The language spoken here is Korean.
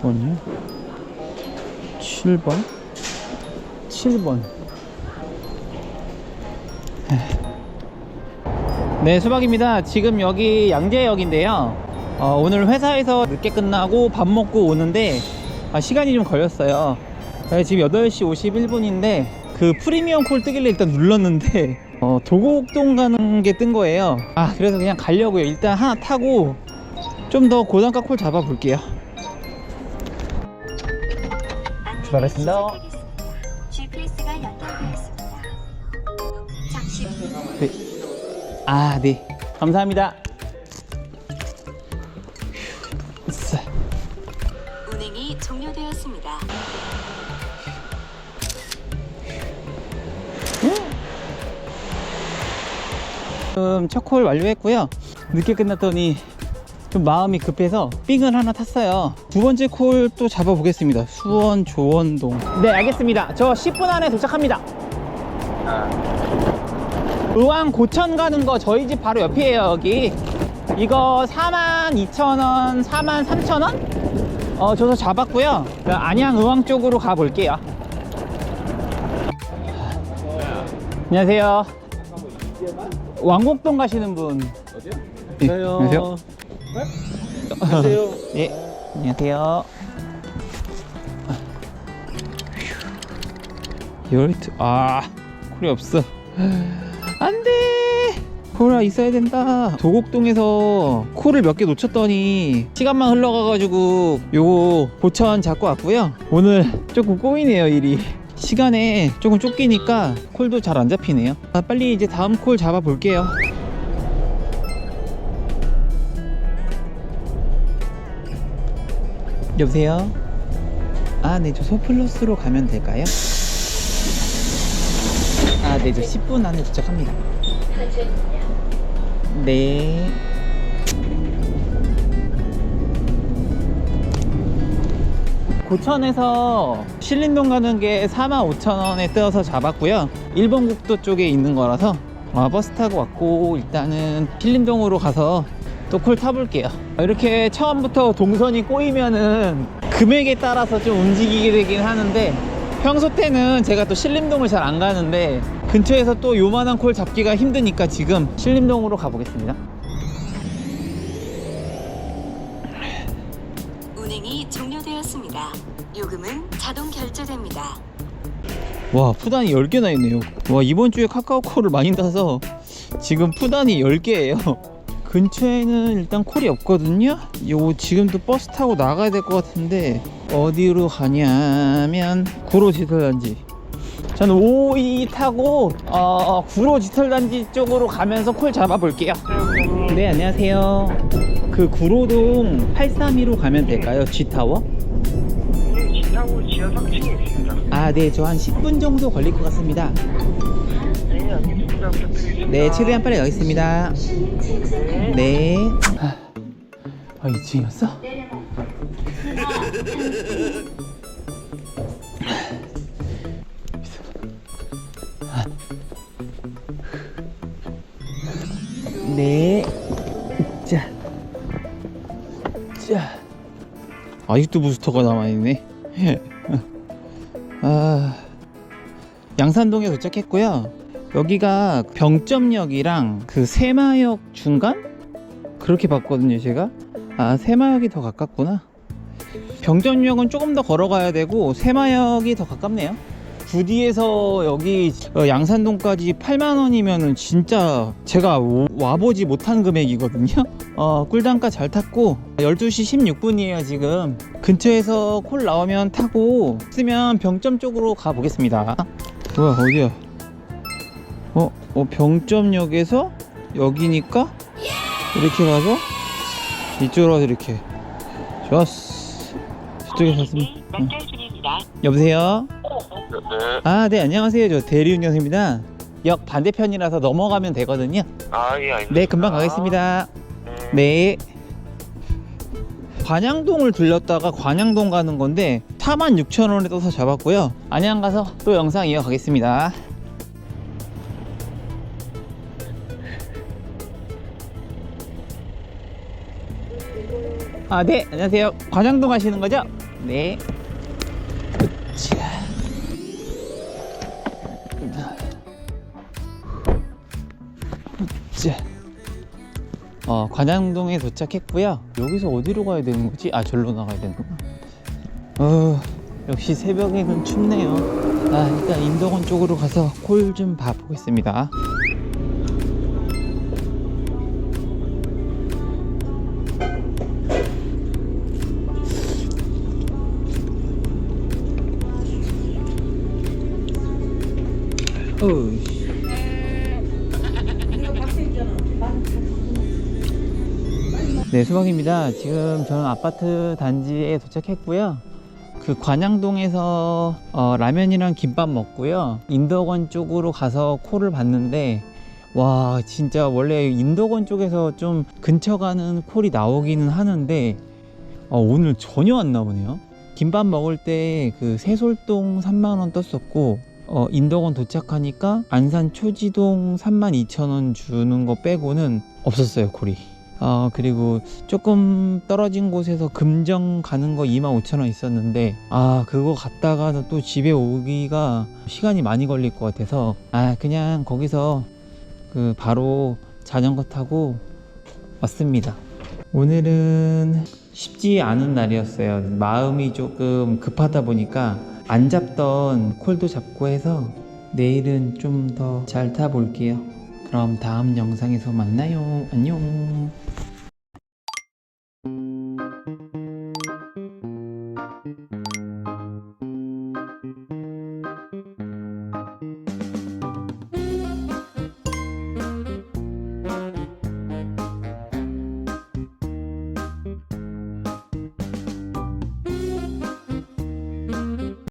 몇 번이요? 7번? 7번. 네, 수박입니다. 지금 여기 양재역인데요. 어, 오늘 회사에서 늦게 끝나고 밥 먹고 오는데 아, 시간이 좀 걸렸어요. 네, 지금 8시 51분인데 그 프리미엄 콜 뜨길래 일단 눌렀는데 어, 도곡동 가는 게 뜬 거예요. 아, 그래서 그냥 가려고요. 일단 하나 타고 좀 더 고단가 콜 잡아 볼게요. 출발했습니다. GPS가 연결되었습니다. 잠시 후 네. 아, 네. 감사합니다. 운행이 종료되었습니다. 지금 첫 콜 완료했고요. 늦게 끝났더니 좀 마음이 급해서 삥을 하나 탔어요. 두 번째 콜 또 잡아보겠습니다. 수원 조원동. 네, 알겠습니다. 저 10분 안에 도착합니다. 의왕 고천 가는 거 저희 집 바로 옆이에요, 여기. 이거 42,000원, 43,000원? 어, 저도 잡았고요. 그 안양 의왕 쪽으로 가볼게요. 안녕하세요. 왕곡동 가시는 분. 어디요? 안녕하세요. 안녕하세요. 예, 안녕하세요. 열트, 아, 콜이 없어. 안 돼! 콜아 있어야 된다. 도곡동에서 콜을 몇 개 놓쳤더니 시간만 흘러가가지고 요거 보천 잡고 왔고요. 오늘 조금 꼬이네요, 일이. 시간에 조금 쫓기니까 콜도 잘 안 잡히네요. 아, 빨리 이제 다음 콜 잡아 볼게요. 여보세요? 아, 네, 저 소플러스로 가면 될까요? 아, 네, 저 10분 안에 도착합니다. 네. 고천에서 신림동 가는 게 45,000원에 떠서 잡았고요. 일본 국도 쪽에 있는 거라서 아, 버스 타고 왔고 일단은 신림동으로 가서 또 콜 타볼게요. 이렇게 처음부터 동선이 꼬이면은 금액에 따라서 좀 움직이게 되긴 하는데 평소 때는 제가 또 신림동을 잘 안 가는데 근처에서 또 요만한 콜 잡기가 힘드니까 지금 신림동으로 가보겠습니다. 운행이 종료되었습니다. 요금은 자동 결제됩니다. 와 푸단이 10개나 있네요 와 이번 주에 카카오콜을 많이 따서 지금 푸단이 10개예요 근처에는 일단 콜이 없거든요. 요 지금도 버스 타고 나가야 될 것 같은데 어디로 가냐면 구로 지털단지. 저는 52 타고 어, 구로 지털단지 쪽으로 가면서 콜 잡아볼게요. 네 안녕하세요. 그 구로동 832로 가면 될까요? G타워? 네, 지상호 지하 3층에 있습니다. 아네저 한 10분 정도 걸릴 것 같습니다 네, 알겠습니다. 부탁드리겠습니다. 네, 최대한 빨리 가겠습니다. 네. 네. 아, 아 2층이었어? 네. 자. 자. 아직도 부스터가 남아있네. 아. 양산동에 도착했고요. 여기가 병점역이랑 그 새마역 중간? 그렇게 봤거든요, 제가. 아, 새마역이 더 가깝구나. 병점역은 조금 더 걸어가야 되고, 새마역이 더 가깝네요. 구디에서 여기 어, 양산동까지 8만원이면은 진짜 제가 오- 와보지 못한 금액이거든요. 어, 꿀단가 잘 탔고, 12시 16분이에요, 지금. 근처에서 콜 나오면 타고, 쓰면 병점 쪽으로 가보겠습니다. 뭐야, 어디야? 어, 어 병점역에서 여기니까 이렇게 가서 이쪽으로 가서 이렇게. 좋았어. 저쪽에 갔으면 응. 여보세요? 네. 아 네 안녕하세요. 저 대리운전입니다. 역 반대편이라서 넘어가면 되거든요. 아, 예, 알겠습니다. 네 금방 가겠습니다. 네. 네. 관양동을 들렸다가 관양동 가는 건데 46,000원에 떠서 잡았고요. 안양 가서 또 영상 이어가겠습니다 아 네 안녕하세요 관양동 가시는 거죠? 네. 자. 자. 어, 관양동에 도착했고요. 여기서 어디로 가야 되는 거지? 아, 절로 나가야 되는구나. 어, 역시 새벽에는 춥네요. 아, 일단 인덕원 쪽으로 가서 콜 좀 봐보겠습니다. 네, 수박입니다. 지금 저는 아파트 단지에 도착했고요. 그 관양동에서 어, 라면이랑 김밥 먹고요. 인덕원 쪽으로 가서 콜을 봤는데 와 진짜 원래 인덕원 쪽에서 좀 근처 가는 콜이 나오기는 하는데 어, 오늘 전혀 안 나오네요. 김밥 먹을 때그 세솔동 3만원 떴었고 어, 인덕원 도착하니까 안산 초지동 32,000원 주는 거 빼고는 없었어요 콜이. 어, 그리고 조금 떨어진 곳에서 금정 가는 거 25,000원 있었는데, 아, 그거 갔다가는 또 집에 오기가 시간이 많이 걸릴 것 같아서, 아, 그냥 거기서 그 바로 자전거 타고 왔습니다. 오늘은 쉽지 않은 날이었어요. 마음이 조금 급하다 보니까 안 잡던 콜도 잡고 해서 내일은 좀 더 잘 타볼게요. 그럼 다음 영상에서 만나요. 안녕.